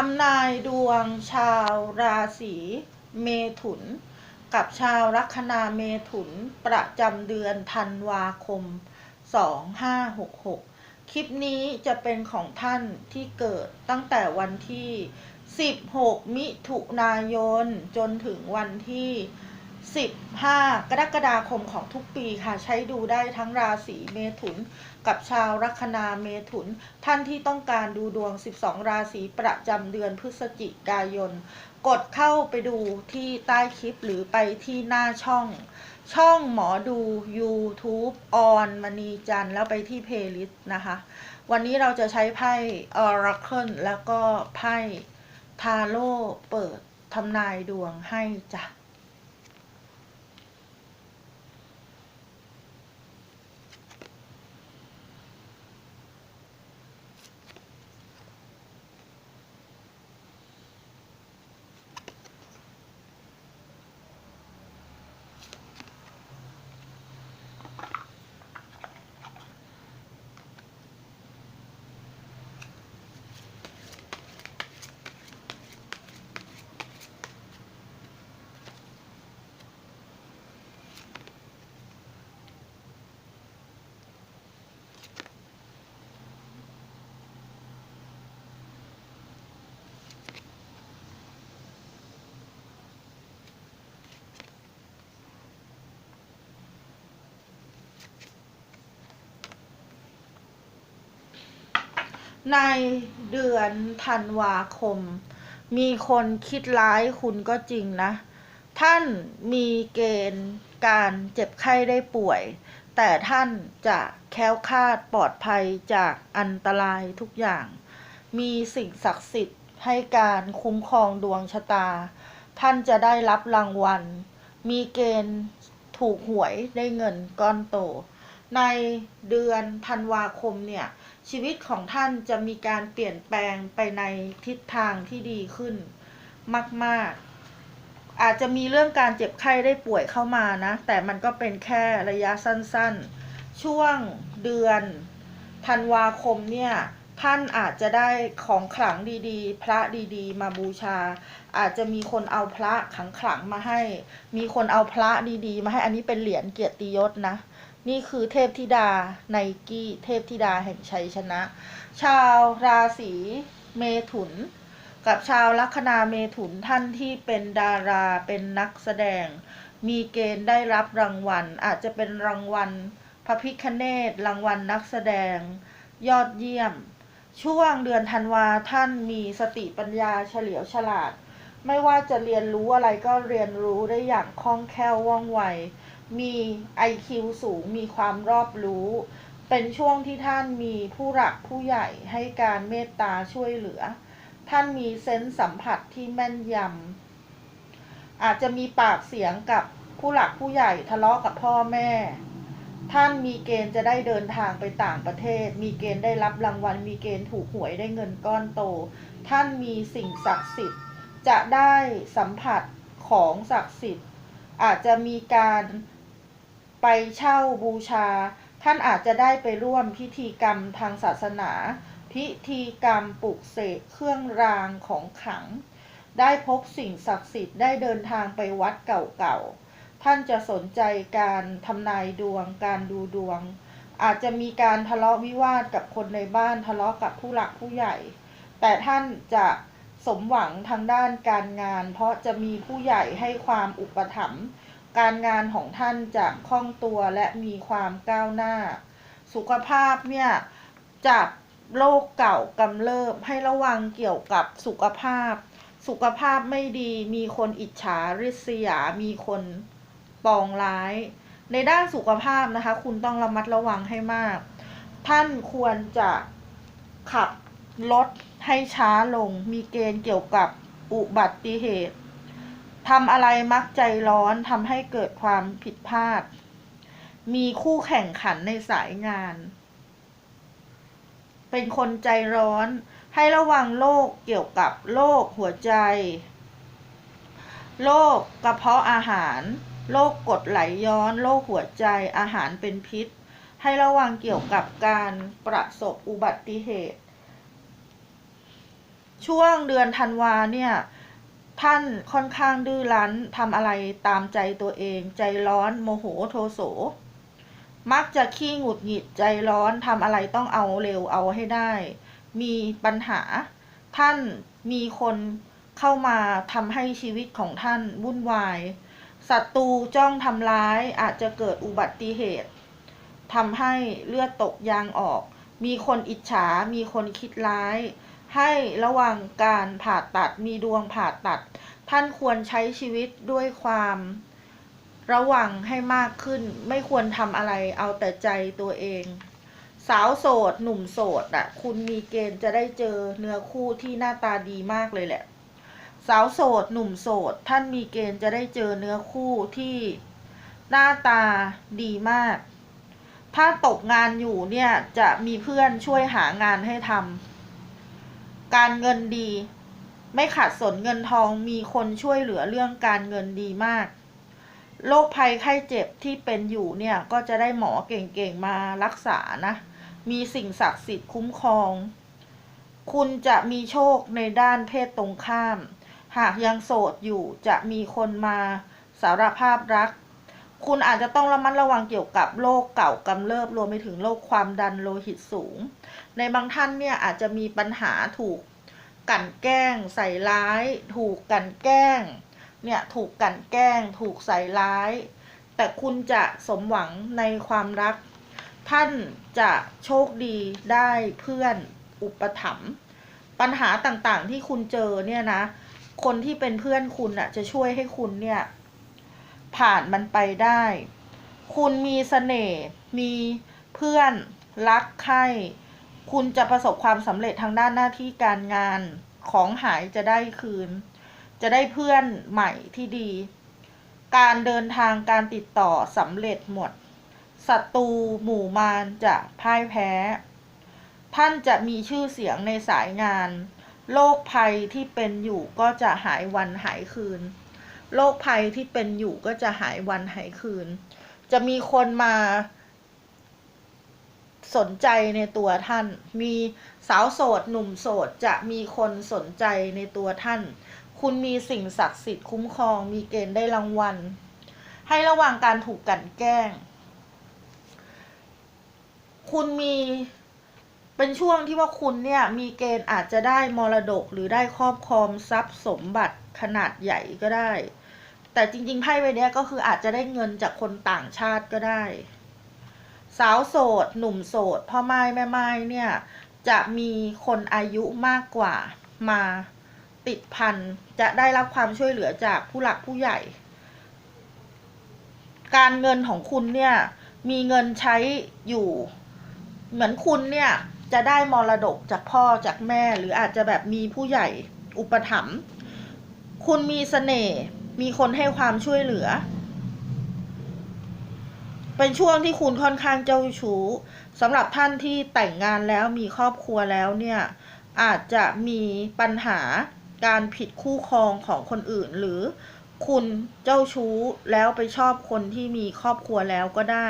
ทำนายดวงชาวราศีเมถุน กับชาวลัคนาเมถุนประจำเดือนธันวาคม 2566 คลิปนี้จะเป็นของท่านที่เกิดตั้งแต่วันที่ 16 มิถุนายนจนถึงวันที่ 15 กรกฎาคมของทุกปีค่ะ ใช้ดูได้ทั้งราศีเมถุน กับชาวลัคนาเมถุน ท่านที่ต้องการดูดวง 12 ราศีประจำเดือนพฤศจิกายน กดเข้าไปดูที่ใต้คลิปหรือไปที่หน้าช่อง ช่องหมอดู YouTube ออนมณีจันแล้วไปที่เพลย์ลิสต์นะคะ วันนี้เราจะใช้ไพ่ Oracle แล้วก็ไพ่ทาโร่เปิดทำนายดวงให้จ้ะ ในเดือนธันวาคม มีคนคิดร้ายคุณก็จริงนะ ท่านมีเกณฑ์การเจ็บไข้ได้ป่วย แต่ท่านจะแค้วคาดปลอดภัยจากอันตรายทุกอย่าง มีสิ่งศักดิ์สิทธิ์ให้การคุ้มครองดวงชะตา ท่านจะได้รับรางวัล มีเกณฑ์ถูกหวยได้เงินก้อนโต ในเดือนธันวาคมเนี่ย ชีวิตของท่านจะมีการเปลี่ยนแปลงไปในทิศทางที่ดีขึ้นมาก ๆ อาจจะมีเรื่องการเจ็บไข้ได้ป่วยเข้ามานะ แต่มันก็เป็นแค่ระยะสั้น ๆ ช่วงเดือนธันวาคมเนี่ยท่านอาจจะได้ของขลังดีๆ พระดีๆ มาบูชา อาจจะมีคนเอาพระขังขลังๆมาให้ มีคนเอาพระดีๆ มาให้อันนี้เป็นเหรียญเกียรติยศนะ นี่คือเทพธิดาไนกี้เทพธิดาแห่งชัยชนะ ชาวราศีเมถุน กับชาวลัคนาเมถุนท่านที่เป็นดาราเป็นนักแสดง มีเกณฑ์ได้รับรางวัล อาจจะเป็นรางวัลพระพิคเนตรางวัลนักแสดง ยอดเยี่ยม ช่วงเดือนธันวาท่านมีสติปัญญาเฉลียวฉลาด ไม่ว่าจะเรียนรู้อะไรก็เรียนรู้ได้อย่างคล่องแคล่วว่องไว มี IQ สูง มีความรอบรู้ เป็นช่วงที่ท่านมีผู้หลักผู้ใหญ่ให้การเมตตาช่วยเหลือ ท่านมีเซนส์สัมผัสที่แม่นยำ อาจจะมีปากเสียงกับผู้หลักผู้ใหญ่ทะเลาะกับพ่อแม่ ท่านมีเกณฑ์จะได้เดินทางไปต่างประเทศ มีเกณฑ์ได้รับรางวัล มีเกณฑ์ถูกหวยได้เงินก้อนโต ท่านมีสิ่งศักดิ์สิทธิ์ จะได้สัมผัสของศักดิ์สิทธิ์ อาจจะมีการ ไปเช่าบูชา ท่านอาจจะได้ไปร่วมพิธีกรรมทางศาสนา พิธีกรรมปลุกเสกเครื่องรางของขลัง ได้พบสิ่งศักดิ์สิทธิ์ได้เดินทางไปวัดเก่าๆ ท่านจะสนใจการทำนายดวง การดูดวง อาจจะมีการทะเลาะวิวาทกับคนในบ้านทะเลาะกับผู้หลักผู้ใหญ่ แต่ท่านจะสมหวังทางด้านการงาน เพราะจะมีผู้ใหญ่ให้ความอุปถัมภ์ การงานของท่านจะคล่องตัวและมีความก้าวหน้า สุขภาพเนี่ยจากโรคเก่ากำเริบให้ระวังเกี่ยวกับสุขภาพ สุขภาพไม่ดี มีคนอิจฉาริษยา มีคนปองร้าย ในด้านสุขภาพนะคะ คุณต้องระมัดระวังให้มาก ท่านควรจะขับรถให้ช้าลง มีเกณฑ์เกี่ยวกับอุบัติเหตุ ทำอะไรมักใจร้อนทำให้เกิดความผิดพลาด มีคู่แข่งขันในสายงาน เป็นคนใจร้อน ให้ระวังโรคเกี่ยวกับโรคหัวใจ โรคกระเพาะอาหาร โรคกรดไหลย้อน โรคหัวใจ อาหารเป็นพิษ ให้ระวังเกี่ยวกับการประสบอุบัติเหตุ ช่วงเดือนธันวาเนี่ย ท่านค่อนข้างดื้อรั้นทำอะไรตามใจตัวเอง ใจร้อนโมโหโทโส มักจะขี้หงุดหงิดใจร้อนทำอะไรต้องเอาเร็วเอาให้ได้ มีปัญหา ท่านมีคนเข้ามาทำให้ชีวิตของท่านวุ่นวายศัตรูจ้องทำร้ายอาจจะเกิดอุบัติเหตุทำให้เลือดตกยางออก มีคนอิจฉา มีคนคิดร้าย ให้ระวังการผ่าตัดมีดวงผ่าตัด ท่านควรใช้ชีวิตด้วยความระวังให้มากขึ้น ไม่ควรทำอะไรเอาแต่ใจตัวเอง สาวโสด หนุ่มโสดอะ คุณมีเกณฑ์จะได้เจอเนื้อคู่ที่หน้าตาดีมากเลยแหละ สาวโสด หนุ่มโสด ท่านมีเกณฑ์จะได้เจอเนื้อคู่ที่หน้าตาดีมาก ถ้าตกงานอยู่เนี่ยจะมีเพื่อนช่วยหางานให้ทำ การเงินดี ไม่ขาดสนเงินทองมีคนช่วยเหลือเรื่องการเงินดีมากโรคภัยไข้เจ็บที่เป็นอยู่เนี่ยก็จะได้หมอเก่งๆมารักษานะ มีสิ่งศักดิ์สิทธิ์คุ้มครอง คุณจะมีโชคในด้านเพศตรงข้าม หากยังโสดอยู่จะมีคนมาสารภาพรัก คุณอาจจะต้องระมัดระวังเกี่ยวกับโรคเก่ากำเริบรวมไปถึงโรคความดันโลหิตสูง ในบางท่านเนี่ยอาจจะมีปัญหาถูกกลั่นแกล้ง ใส่ร้าย ถูกกลั่นแกล้งเนี่ยถูกกลั่นแกล้ง ถูกใส่ร้าย แต่คุณจะสมหวังในความรัก ท่านจะโชคดีได้เพื่อนอุปถัมภ์ปัญหาต่างๆที่คุณเจอเนี่ยนะ คนที่เป็นเพื่อนคุณอะจะช่วยให้คุณเนี่ย ผ่านมันไปได้ คุณมีเสน่ห์มีเพื่อนรักใครคุณจะประสบความสำเร็จทางด้านหน้าที่การงานของหายจะได้คืน จะได้เพื่อนใหม่ที่ดี การเดินทางการติดต่อสำเร็จหมดศัตรูหมู่มารจะพ่ายแพ้ ท่านจะมีชื่อเสียงในสายงาน โรคภัยที่เป็นอยู่ก็จะหายวันหายคืน โรคภัยที่เป็นอยู่ก็จะหายวันหายคืน จะมีคนมาสนใจในตัวท่าน มีสาวโสด หนุ่มโสด จะมีคนสนใจในตัวท่าน คุณมีสิ่งศักดิ์สิทธิ์คุ้มครอง มีเกณฑ์ได้รางวัล ให้ระวังการถูกกันแกล้ง คุณมีเป็นช่วงที่ว่าคุณเนี่ยมีเกณฑ์อาจจะได้มรดกหรือได้ครอบครองทรัพย์สมบัติ ขนาดใหญ่ก็ได้ แต่จริงๆไพ่ใบนี้ก็คืออาจจะได้เงินจากคนต่างชาติก็ได้ สาวโสด หนุ่มโสด พ่อไม้แม่ไม้เนี่ย จะมีคนอายุมากกว่ามาติดพันจะได้รับความช่วยเหลือจากผู้หลักผู้ใหญ่ การเงินของคุณเนี่ยมีเงินใช้อยู่ เหมือนคุณเนี่ยจะได้มรดกจากพ่อจากแม่หรืออาจจะแบบมีผู้ใหญ่อุปถัมภ์ คุณมีเสน่ห์มีคนให้ความช่วยเหลือ เป็นช่วงที่คุณค่อนข้างเจ้าชู้สำหรับท่านที่แต่งงานแล้วมีครอบครัวแล้วเนี่ยอาจจะมีปัญหาการผิดคู่ครองของคนอื่น หรือคุณเจ้าชู้แล้วไปชอบคนที่มีครอบครัวแล้วก็ได้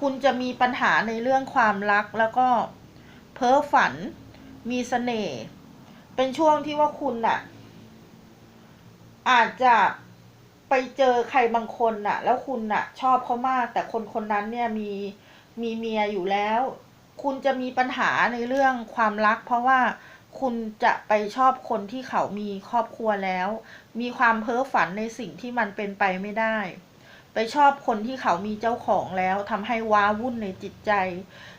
คุณจะมีปัญหาในเรื่องความรักแล้วก็เพ้อฝัน มีเสน่ห์เป็นช่วงที่ว่าคุณน่ะ อาจจะไปเจอใครบางคนน่ะ แล้วคุณน่ะ ชอบเขามาก แต่คนคนนั้นเนี่ยมีมีเมียอยู่แล้ว คุณจะมีปัญหาในเรื่องความรัก เพราะว่าคุณจะไปชอบคนที่เขามีครอบครัวแล้ว มีความเพ้อฝันในสิ่งที่มันเป็นไปไม่ได้ ไปชอบคนที่เขามีเจ้าของแล้วทำให้ว้าวุ่นในจิตใจ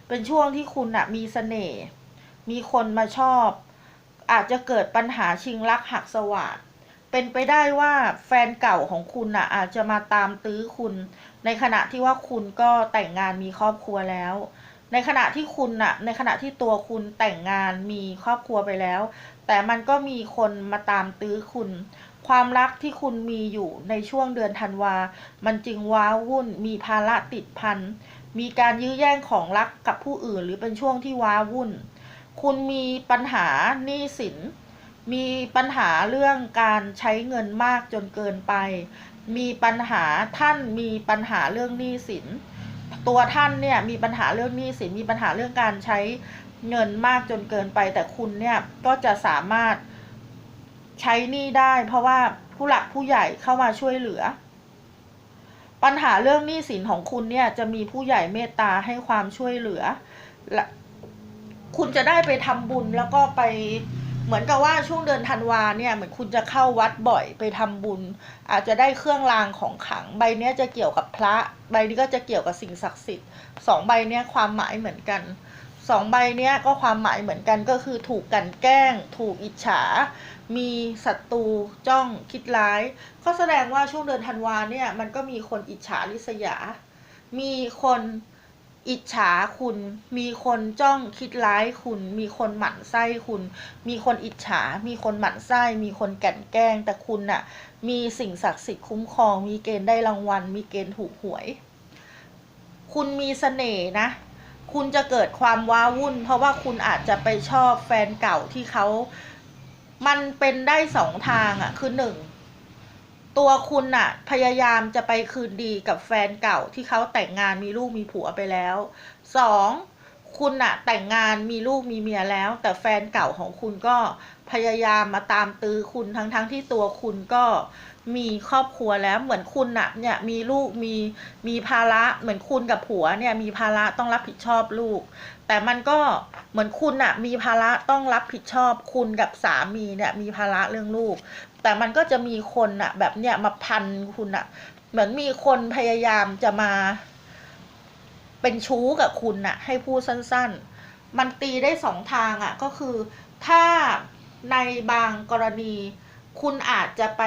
เป็นช่วงที่คุณน่ะมีเสน่ห์มีคนมาชอบ อาจจะเกิดปัญหาชิงรักหักสวาด เป็นไปได้ว่าแฟนเก่าของคุณน่ะ อาจจะมาตามตื้อคุณ ในขณะที่ว่าคุณก็แต่งงานมีครอบครัวแล้ว ในขณะที่คุณน่ะ ในขณะที่ตัวคุณแต่งงานมีครอบครัวไปแล้ว แต่มันก็มีคนมาตามตื้อคุณ ความรักที่คุณมีอยู่ในช่วงเดือนธันวา มันจึงว้าวุ่น มีภาระติดพัน มีการยื้อแย่งของรักกับผู้อื่น หรือเป็นช่วงที่ว้าวุ่น คุณมีปัญหาหนี้สิน มีปัญหาเรื่องการใช้เงินมากจนเกินไป มีปัญหาท่านมีปัญหาเรื่องหนี้สิน ตัวท่านเนี่ยมีปัญหาเรื่องหนี้สิน มีปัญหาเรื่องการใช้เงินมากจนเกินไป แต่คุณเนี่ยก็จะสามารถใช้หนี้ได้ เพราะว่าผู้หลักผู้ใหญ่เข้ามาช่วยเหลือ ปัญหาเรื่องหนี้สินของคุณเนี่ยจะมีผู้ใหญ่เมตตาให้ความช่วยเหลือและคุณจะได้ไปทำบุญแล้วก็ไป เหมือนกับว่าช่วงเดือนธันวาเนี่ยเหมือนคุณจะเข้าวัดบ่อยไปทำบุญ อาจจะได้เครื่องรางของขลัง ใบเนี้ยจะเกี่ยวกับพระ ใบนี้ก็จะเกี่ยวกับสิ่งศักดิ์สิทธิ์สองใบเนี้ยความหมายเหมือนกันสองใบเนี้ยก็ความหมายเหมือนกันก็คือถูกกันแกล้ง ถูกอิจฉา มีศัตรูจ้องคิดร้าย ก็แสดงว่าช่วงเดือนธันวาเนี่ยมันก็มีคนอิจฉาริษยา มีคน อิจฉาคุณ มีคนจ้องคิดร้ายคุณ มีคนหมั่นไส้คุณ มีคนอิจฉา มีคนหมั่นไส้ มีคนแกลันแกล้ง แต่คุณน่ะ มีสิ่งศักดิ์สิทธิ์คุ้มครอง มีเกณฑ์ได้รางวัล มีเกณฑ์ถูกหวย คุณมีเสน่ห์นะ คุณจะเกิดความว้าวุ่น เพราะว่าคุณอาจจะไปชอบแฟนเก่าที่เขา มันเป็นได้สองทางอะ่ะ คือหนึ่ง ตัวคุณน่ะ พยายามจะไปคืนดีกับแฟนเก่าที่เขาแต่งงานมีลูกมีผัวไปแล้วสองคุณน่ะ แต่งงานมีลูกมีเมียแล้ว แต่แฟนเก่าของคุณก็พยายามมาตามตื้อคุณทั้งทั้งที่ตัวคุณก็มีครอบครัวแล้วเหมือนคุณน่ะเนี่ยมีลูกมีมีภาระเหมือนคุณกับผัวเนี่ยมีภาระต้องรับผิดชอบลูก แต่มันก็เหมือนคุณน่ะมีภาระต้องรับผิดชอบคุณกับสามีเนี่ยมีภาระเรื่องลูก แต่มันก็จะมีคนน่ะแบบเนี่ยมาพันคุณน่ะเหมือนมีคนพยายามจะมา เป็นชู้กับคุณน่ะให้พูดสั้น ๆ มันตีได้สองทางอะก็คือ ถ้าในบางกรณี คุณอาจจะไป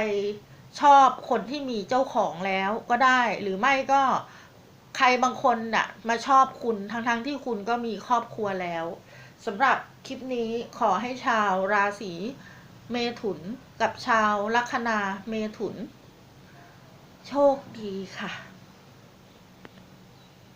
ชอบคนที่มีเจ้าของแล้วก็ได้ หรือไม่ก็ใครบางคนน่ะมาชอบคุณทั้งๆทที่คุณก็มีครอบครัวแล้วสำหรับคลิปนี้ขอให้ชาวราศีเมถุน กับชาวลัคนาเมถุน โชคดีค่ะ